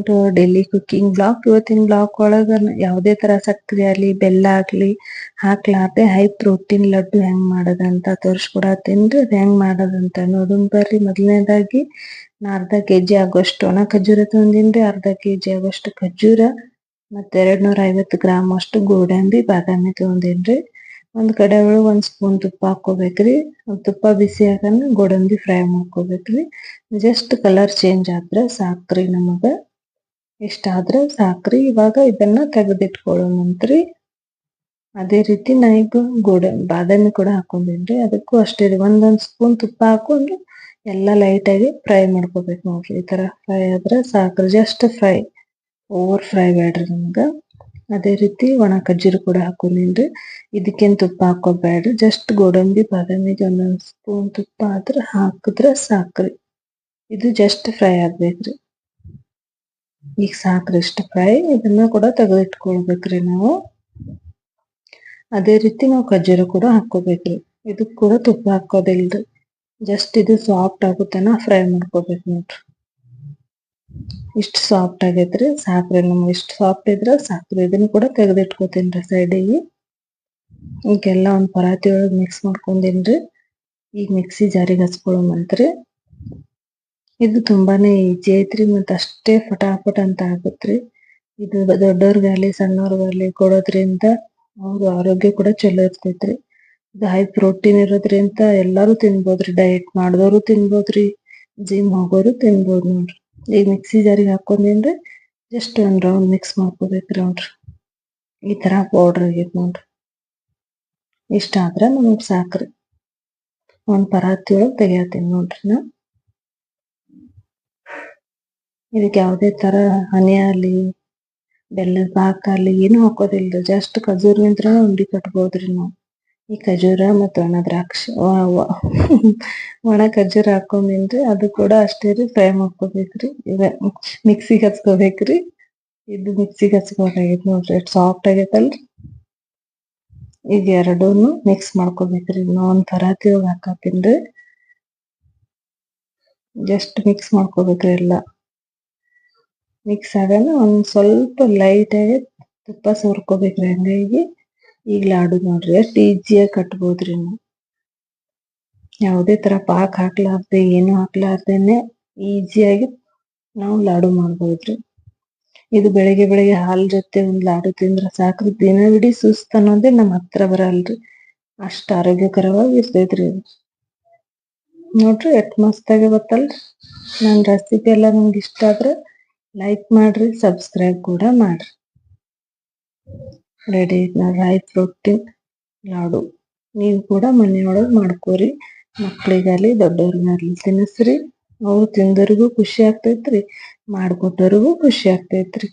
To Delhi cooking block ಇವತ್ತಿನ block ಒಳಗ ಯಾವುದೇ ತರ ಸಕ್ರಿ ಆಗ್ಲಿ, ಬೆಲ್ಲ ಆಗ್ಲಿ ಹಾಕ್ಲಾರ್ದೆ ಹೈ ಪ್ರೋಟೀನ್ ಲಡ್ಡು ಹೆಂಗ್ ಮಾಡೋದಂತ ತೋರ್ಸ್ಕೊಡತ್ತೀನ್ರಿ ಅದ್ ಹೆಂಗ್ ಮಾಡೋದಂತ ನೋಡುನ್ ಬರ್ರಿ. ಮೊದಲನೇದಾಗಿ ನಾ ಅರ್ಧ ಕೆಜಿ ಆಗುವಷ್ಟು ಒಣ ಖಜೂರ ತಂದಿನ್ರಿ. ಅರ್ಧ ಕೆ ಜಿ ಆಗುವಷ್ಟು ಖಜೂರ, ಮತ್ತೆ ಎರಡ್ ನೂರ ಐವತ್ತು ಗ್ರಾಮ್ ಅಷ್ಟು ಗೋಡಂಬಿ, ಬಾದಾಮಿ ತಗೊಂಡಿನ್ರಿ ಒಂದ್ ಕಡೆ ಒಳಗೆ ಒಂದ್ ಸ್ಪೂನ್ ತುಪ್ಪ ಹಾಕೋಬೇಕ್ರಿ ತುಪ್ಪ ಬಿಸಿ ಆಗನ ಗೋಡಂಬಿ ಫ್ರೈ ಮಾಡ್ಕೋಬೇಕ್ರಿ. ಜಸ್ಟ್ ಕಲರ್ ಚೇಂಜ್ ಆದ್ರೆ ಸಾಕ್ರಿ ನಮಗ. ಇಷ್ಟ ಆದ್ರ ಸಾಕ್ರಿ, ಇವಾಗ ಇದನ್ನ ತೆಗೆದಿಟ್ಕೊಳ್ಳೋಣಂತ್ರಿ. ಅದೇ ರೀತಿ ನಾ ಈಗ ಗೋಡ, ಬಾದಾಮಿ ಕೂಡ ಹಾಕೊಂಡಿನ್ರಿ. ಅದಕ್ಕೂ ಅಷ್ಟೇ ರೀ. ಒಂದೊಂದು ಸ್ಪೂನ್ ತುಪ್ಪ ಹಾಕೊಂಡು ಎಲ್ಲ ಲೈಟಾಗಿ ಫ್ರೈ ಮಾಡ್ಕೋಬೇಕು ನೋಡ್ರಿ. ಈ ಥರ ಫ್ರೈ ಆದ್ರೆ ಸಾಕ್ರಿ ಜಸ್ಟ್ ಫ್ರೈ ಓವರ್ ಫ್ರೈ ಬೇಡ್ರಿ ನಮ್ಗೆ. ಅದೇ ರೀತಿ ಒಣ ಕಜ್ಜಿರು ಕೂಡ ಹಾಕೊಂಡಿನ್ರಿ. ಇದಕ್ಕೇನು ತುಪ್ಪ ಹಾಕೋಬೇಡ್ರಿ. ಜಸ್ಟ್ ಗೋಡಂಬಿ, ಬಾದಾಮಿಗೆ ಒಂದೊಂದು ಸ್ಪೂನ್ ತುಪ್ಪ ಆದ್ರೆ ಹಾಕಿದ್ರೆ ಸಾಕ್ರಿ. ಇದು ಜಸ್ಟ್ ಫ್ರೈ ಆಗ್ಬೇಕ್ರಿ. ಈಗ ಸಾಕ್ರಿ ಫ್ರೈ ಇದನ್ನ ಕೂಡ ತೆಗೆದಿಟ್ಕೊಳ್ಬೇಕ್ರಿ ನಾವು. ಅದೇ ರೀತಿ ನಾವು ಖರ್ಜೂರ ಕೂಡ ಹಾಕೋಬೇಕ್ರಿ ಇದಕ್ ಕೂಡ ತುಪ್ಪ ಹಾಕೋದಿಲ್ರಿ. ಜಸ್ಟ್ ಇದು ಸಾಫ್ಟ್ ಆಗುತ್ತನ ಫ್ರೈ ಮಾಡ್ಕೋಬೇಕು ನೋಡ್ರಿ. ಇಷ್ಟ ಸಾಫ್ಟ್ ಆಗೈತ್ರಿ, ಸಾಕ್ರಿ. ನಮ್ಗೆ ಇಷ್ಟ ಸಾಫ್ಟ್ ಇದ್ರ ಸಾಕ್ರಿ. ಇದನ್ನ ಕೂಡ ತೆಗೆದಿಟ್ಕೋತೀನ್ರಿ ಸೈಡಿಗೆ ಈಗೆಲ್ಲ ಒಂದ್ ಪರಾತಿ ಒಳಗ್ ಮಿಕ್ಸ್ ಮಾಡ್ಕೊಂಡಿನ್ರಿ. ಈಗ ಮಿಕ್ಸಿ ಜಾರಿಗೆ ಹಚ್ಕೊಳ್ಳೋಮಂತ್ರಿ ಇದು ತುಂಬಾನೇ ಈಜಿ ಐತ್ರಿ ಮತ್ತ ಅಷ್ಟೇ ಫಟಾಫಟ್ ಅಂತ ಆಗುತ್ರಿ. ಇದು ದೊಡ್ಡವ್ರಿಗಾಗ್ಲಿ ಸಣ್ಣವರಿಗಾಗ್ಲಿ ಕೊಡೋದ್ರಿಂದ ಅವ್ರ ಆರೋಗ್ಯ ಕೂಡ ಚಲೋ ಇರ್ತೈತ್ರಿ. ಇದು ಹೈ ಪ್ರೋಟೀನ್ ಇರೋದ್ರಿಂದ ಎಲ್ಲಾರು ತಿನ್ಬೋದ್ರಿ ಡಯಟ್ ಮಾಡಿದವರು ತಿನ್ಬೋದ್ರಿ ಜಿಮ್ ಹೋಗೋರು ತಿನ್ಬೋದ್ ನೋಡ್ರಿ. ಈಗ ಮಿಕ್ಸಿ ಜಾರಿಗೆ ಹಾಕೊಂಡೇನ್ರಿ ಜಸ್ಟ್ ಒಂದ್ ರೌಂಡ್ ಮಿಕ್ಸ್ ಮಾಡ್ಕೋಬೇಕ್ರಿ ನೋಡ್ರಿ. ಈ ತರ ಪೌಡರ್ ಆಗೈತ್ ನೋಡ್ರಿ. ಇಷ್ಟ ಆದ್ರ ನಮಗ್ ಸಾಕ್ರಿ. ಒಂದ್ ಪರಾತಿ ಒಳಗ್ ತೆಗಿಯತ್ತೀನಿ ನೋಡ್ರಿ ನಾ. ಇದಕ್ಕೆ ಯಾವುದೇ ತರ ಹನಿ ಆಗ್ಲಿ ಬೆಲ್ಲದ ಪಾಕ ಆಗ್ಲಿ, ಏನು ಹಾಕೋದಿಲ್ಲ ಜಸ್ಟ್ ಖಜೂರ್ನಿಂತ್ರ ಉಂಡಿ ಕಟ್ಬೋದ್ರಿ ನಾವು. ಈ ಖಜೂರ ಮತ್ತ ಒಣ ದ್ರಾಕ್ಷಿ ಒಣ ಖಜೂರ ಹಾಕೊಂಡಿನ್ರಿ ಅದು ಕೂಡ ಅಷ್ಟೇ ರೀ, ಫ್ರೈ ಮಾಡ್ಕೋಬೇಕ್ರಿ. ಇದ ಮಿಕ್ಸಿಗೆ ಹಚ್ಕೋಬೇಕ್ರಿ. ಇದು ಮಿಕ್ಸಿಗೆ ಹಚ್ಕೋಬೇಕಾಗೈತಿ ನೋಡ್ರಿ. ಸಾಫ್ಟ್ ಆಗೈತಲ್ರಿ. ಈಗ ಎರಡೂನು ಮಿಕ್ಸ್ ಮಾಡ್ಕೋಬೇಕ್ರಿ. ನಾ ಒಂದ್ ಪರಾತಿ ಒಳಗ್ ಜಸ್ಟ್ ಮಿಕ್ಸ್ ಮಾಡ್ಕೋಬೇಕ್ರಿ ಎಲ್ಲ. ಮಿಕ್ಸ್ ಆಗೋಣ ಒಂದ್ ಸ್ವಲ್ಪ ಲೈಟ್ ಆಗಿ ತುಪ್ಪ ಸುರ್ಕೋಬೇಕ್ರಿ ಹಂಗಾಗಿ ಈಗ ಲಾಡು ನೋಡ್ರಿ. ಎಷ್ಟ್ ಈಜಿಯಾಗಿ ಕಟ್ಬೋದ್ರಿ ನಾವು ಯಾವುದೇ ತರ ಪಾಕ್ ಹಾಕ್ಲಾರ್ದೆ, ಏನು ಹಾಕ್ಲಾರ್ದೇನೆ ಆಗಿ ನಾವು ಲಾಡು ಮಾಡ್ಬೋದ್ರಿ ಇದು ಬೆಳಿಗ್ಗೆ ಬೆಳಿಗ್ಗೆ ಹಾಲ್ ಜೊತೆ ಒಂದ್ ಲಾಡು ತಿಂದ್ರೆ ಸಾಕ್ರಿ. ದಿನವಿಡೀ ಸುಸ್ತು ಅನ್ನೋದೇ ನಮ್ಮ ಹತ್ರ ಬರಲ್ರಿ. ಅಷ್ಟ್ ಆರೋಗ್ಯಕರವಾಗಿ ಇರ್ತೈತ್ರಿ ನೋಡ್ರಿ ಎಟ್ ಮಸ್ತ್ ಗೊತ್ತಲ್ರಿ ನನ್ ರೆಸಿಪಿ ಎಲ್ಲ ನಿಮ್ಗೆ ಇಷ್ಟ ಆದ್ರ ಲೈಕ್ ಮಾಡ್ರಿ ಸಬ್ಸ್ಕ್ರೈಬ್ ಕೂಡ ಮಾಡ್ರಿ. ರೆಡಿ ರೈ ಪ್ರೋಟೀನ್ ಲಾಡು. ನೀವು ಕೂಡ ಮನೆಯೊಳಗೆ ಮಾಡ್ಕೋರಿ. ಮಕ್ಳಿಗಾಲಿ ದೊಡ್ಡವ್ರಿಗಾಗಲಿ ತಿನ್ನಿಸ್ರಿ ಅವ್ರು ತಿಂದವ್ರಿಗೂ ಖುಷಿ ಆಗ್ತೈತ್ರಿ. ಮಾಡ್ಕೊಟ್ಟವ್ರಿಗೂ ಖುಷಿ ಆಗ್ತೈತ್ರಿ.